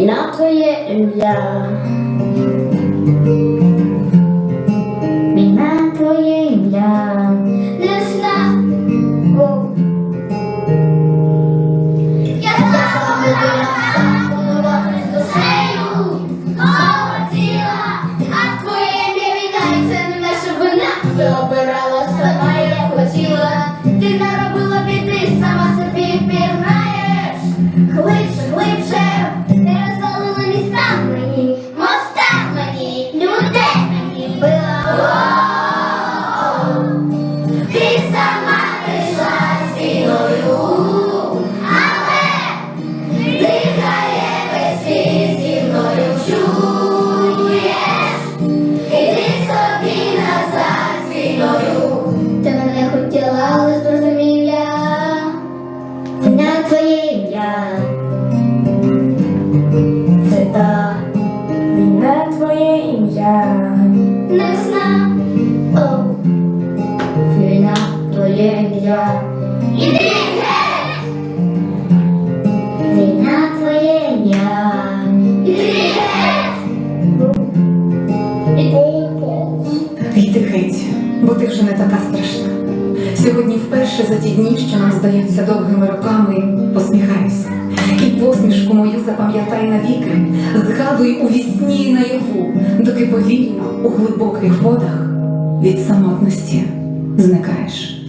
Війна твоє ім'я. Війна твоє ім'я. Не знав. Я захопилася, полювати з душею, хотіла, а твоє війна, не наша вина. Ти сама, твоє ім'я. Це та Війна твоє ім'я. не знав. О, війна твоє ім'я. Іди геть! Війна твоє ім'я. Іди геть! Іди геть. Йди геть, бо ти вже не така страшна. Сьогодні вперше за ті дні, що нам здаються довгими роками, посміхаюся. І посмішку мою запам'ятай навіки, згадуй у вісні і наяву, доки повільно у глибоких водах від самотності зникаєш.